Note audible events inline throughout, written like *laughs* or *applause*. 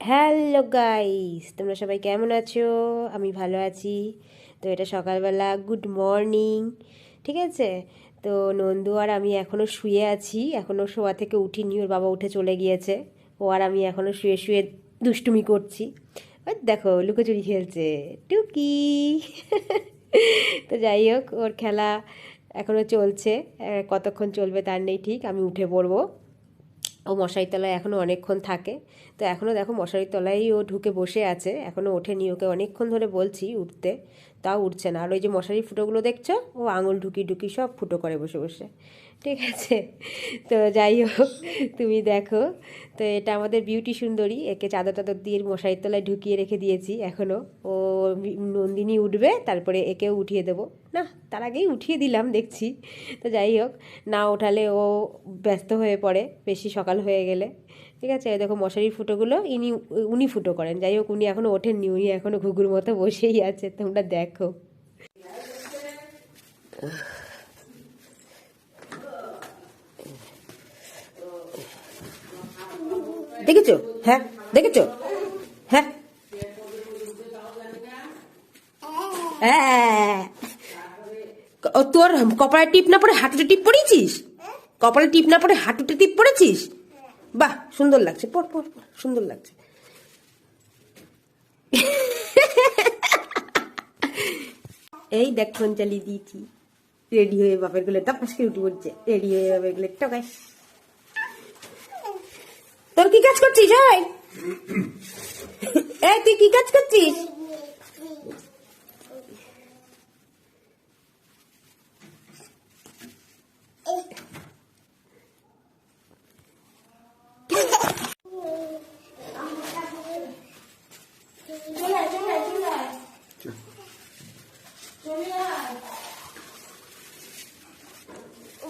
Hello guys, তোমরা সবাই কেমন আছো? আমি ভালো আছি। তো এটা সকালবেলা, গুড মর্নিং, ঠিক আছে? তো নন্দু আর আমি এখনও শুয়ে আছি এখনও শোয়া থেকে উঠিনি, ওর বাবা উঠে চলে গিয়েছে। ও আর আমি এখনও শুয়ে শুয়ে দুষ্টুমি করছি। দেখো, লুকোচুরি খেলছে, টুকি। তো যাই হোক, ওর খেলা এখনও চলছে কতক্ষণ চলবে তার নেই ঠিক, আমি উঠে পড়ব। ও মশারির তলায় এখনও অনেকক্ষণ থাকে। তো এখনও দেখো মশারির তলায় ও ঢুকে বসে আছে। এখনও ওঠেনি। ওকে অনেকক্ষণ ধরে বলছি উঠতে। তাও উঠছে না। আর ওই যে মশারির ফুটোগুলো দেখছ? ও আঙুল ঢুকি ঢুকি সব ফুটো করে বসে বসে। ঠিক আছে? তো যাই হোক, তুমি দেখো। তো এটা আমাদের বিউটি সুন্দরী। একে চাদর টাদর দিয়ে মশারির তলায় ঢুকিয়ে রেখে দিয়েছি এখনও ও নন্দিনী উঠবে, তারপরে একেও উঠিয়ে দেবো। না, তার আগেই উঠিয়ে দিলাম, দেখছি। তো যাই হোক, না ওঠালে ও ব্যস্ত হয়ে পড়ে, বেশি সকাল হয়ে গেলে। ঠিক আছে? দেখো মশারির ফুটোগুলো ইনি, উনি ফুটো করেন। যাই হোক, উনি এখনও ওঠেননি, উনি এখনও ঘুঘুর মতো বসেই আছে, তোমরা দেখো। দেখেছ? হ্যাঁ দেখেছ? হ্যাঁ। হ্যাঁ। তোর কপালে টিপ না পরে হাঁটুতে টিপ পড়েছিস কপালে টিপ না পড়ে হাঁটুতে টিপ পড়েছিস? বাহ সুন্দর লাগছে। পর পর পড়, সুন্দর লাগছে। এই দেখ ফোন চালিয়ে দিয়েছি। রেডি হয়ে বাপেরগুলো টপাস করে উঠে পড়ছে। রেডি হয়ে বাপেরগুলো টকাস তোর কি কাজ করছিস? ওই এই তুই কি কাজ করছিস?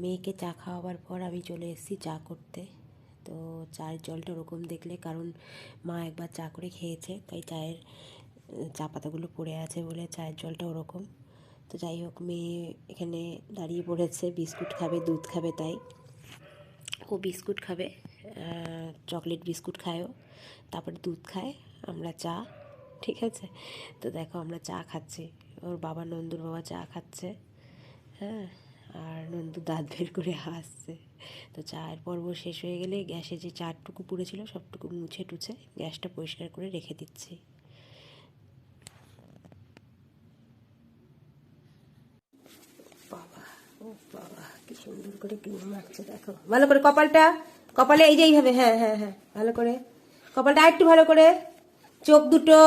মেয়েকে চা খাওয়াবার পর আমি চলে এসেছি চা করতে। তো চায়ের জলটা ওরকম দেখলে, কারণ মা একবার চা করে খেয়েছে, তাই চায়ের, চা পাতাগুলো পড়ে আছে বলে চায়ের জলটা ওরকম। তো যাই হোক, মেয়ে এখানে দাঁড়িয়ে পড়েছে, বিস্কুট খাবে, দুধ খাবে তাই। ও বিস্কুট খাবে চকলেট বিস্কুট খায়ও, তারপরে দুধ খায়, আমরা চা, ঠিক আছে? তো দেখো আমরা চা খাচ্ছি, ওর বাবা নন্দুর বাবা চা খাচ্ছে হ্যাঁ? আর নন্দু দাঁত বের করে হাসছে। তো চায়ের পর্ব শেষ হয়ে গেলে গ্যাসে যে চারটুকু পুড়েছিল সবটুকু মুছে টুছে গ্যাসটা পরিষ্কার করে রেখে দিচ্ছি। বাবা, ও বাবা, কি সুন্দর করে ক্রিম মাখছে, দেখো। ভালো করে কপালটা, কপালে এই যে এইভাবে হ্যাঁ হ্যাঁ হ্যাঁ ভালো করে। কপালটা আরেকটু ভালো করে। চোখ দুটো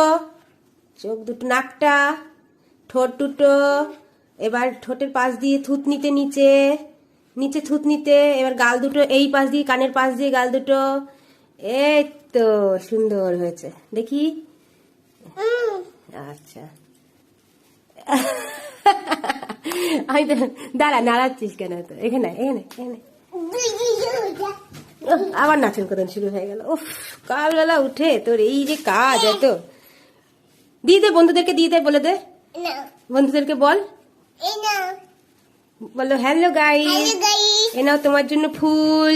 চোখ দুটো, নাকটা, ঠোঁট দুটো এবার ঠোঁটের পাশ দিয়ে থুতনিতে নিচে নিচে থুতনিতে এবার গাল দুটো এই পাশ দিয়ে কানের পাশ দিয়ে গাল দুটো। এই তো সুন্দর হয়েছে। দেখি। আচ্ছা। আমি তো দাঁড়া নাড়াচ্ছিস কেন তো এখানে এখানে এখানে আবার নাচন কদন শুরু হয়ে গেল। উফ কালবেলা উঠে তোর এই যে কাজ এত। দিয়ে দে বন্ধুদেরকে দিয়ে দে বলে দে। বন্ধুদেরকে বল। বলো হ্যালো গাই এ নাও তোমার জন্য ফুল।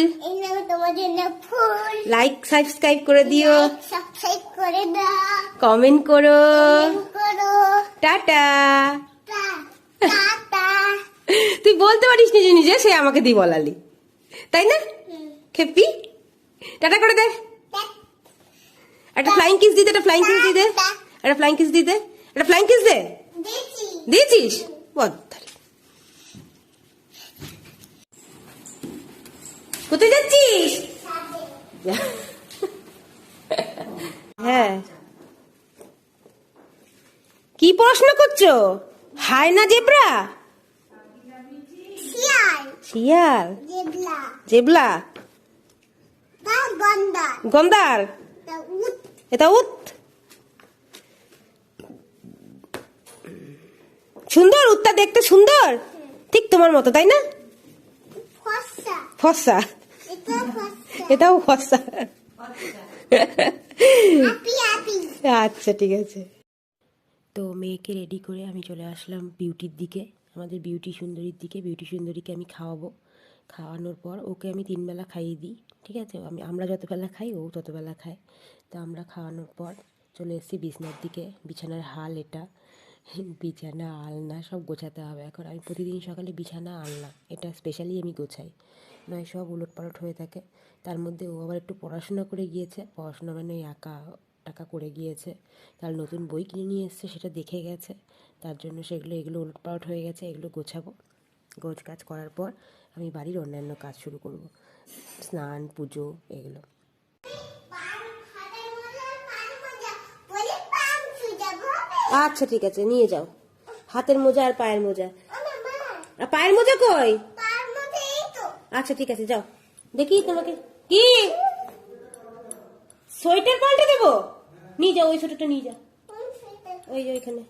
তোমার জন্য ফুল। লাইক সাবস্ক্রাইব করে দিও। সাবস্ক্রাইব করে দাও। কমেন্ট করো। করো। টাটা। টাটা। *laughs* তুই বলতে পারিস নিজে নিজে সে আমাকে দিয়ে বলালি। তাই না? খেপি। টাটা করে দে। একটা ফ্লাইং কিস দিতে একটা ফ্লাইং কিস দিয়ে দে একটা ফ্লাইং কিস দিয়ে দে একটা ফ্লাইং কিস দে। দেখি কোথায় যাচ্ছিস? হ্যাঁ। কি পড়াশোনা করছ? হাই না জেব্রা? শিয়াল। জেবলা গন্দার এটা উত সুন্দর উত্তা দেখতে সুন্দর? ঠিক তোমার মতো তাই না? ফসা। এটাও ফসা। এটাও ফর্সা আপি আপি। আচ্ছা ঠিক আছে। তো মেয়েকে রেডি করে আমি চলে আসলাম বিউটির দিকে আমাদের বিউটি সুন্দরীর দিকে। বিউটি সুন্দরীকে আমি খাওয়াবো। খাওয়ানোর পর ওকে আমি তিনবেলা খাইয়ে দিই ঠিক আছে? আমি আমরা যতবেলা খাই ও ততবেলা খায়। তো আমরা খাওয়ানোর পর চলে এসেছি বিছানার দিকে বিছানার হাল এটা। বিছানা, আলনা সব গোছাতে হবে। এখন আমি প্রতিদিন সকালে বিছানা আলনা এটা স্পেশালি আমি গোছাই। নয়, সব উলট পালট হয়ে থাকে। তার মধ্যে ও আবার একটু পড়াশোনা করে গিয়েছে। পড়াশোনা মানে ওই আঁকা, টাকা করে গিয়েছে। তার নতুন বই কিনে নিয়ে এসছে, সেটা দেখে গেছে। তার জন্য সেগুলো, এগুলো উলট পালট হয়ে গেছে, এগুলো গোছাবো। গোছ কাজ করার পর আমি বাড়ির অন্যান্য কাজ শুরু করব। স্নান, পুজো, এগুলো পান হাতের মজা পান মজা বলে পান সুজা হবে আচ্ছা ঠিক আছে, নিয়ে যাও। হাতের মোজা আর পায়ের মোজা। আর পায়ের মোজা কই? আচ্ছা ঠিক আছে, যাও। দেখি তোমাকে। কি? সোয়েটার পাল্টে দেবো? নিয়ে যাও, ওই সোয়েটারটা নিয়ে যাও। ওই যে ওইখানে।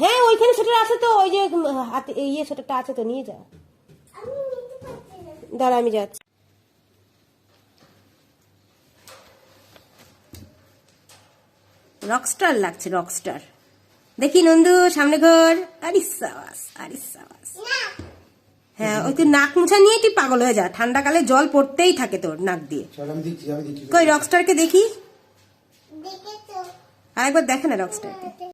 হ্যাঁ ওইখানে সোয়েটার আছে তো, ওই যে হাতে ইয়ে সোয়েটারটা আছে তো, নিয়ে যাও। দাঁড়া, আমি যাচ্ছি। রকস্টার লাগছে রকস্টার দেখি নন্দু সামনে ঘর। আরিস সাবাস আরিস সাবাস। হ্যাঁ ওই তুই নাক মুছা নিয়ে তুই পাগল হয়ে যা। ঠান্ডাকালে জল পড়তেই থাকে তোর নাক দিয়ে। চল আমি দিচ্ছি কই রকস্টারকে দেখি? আরেকবার দেখে না রকস্টারকে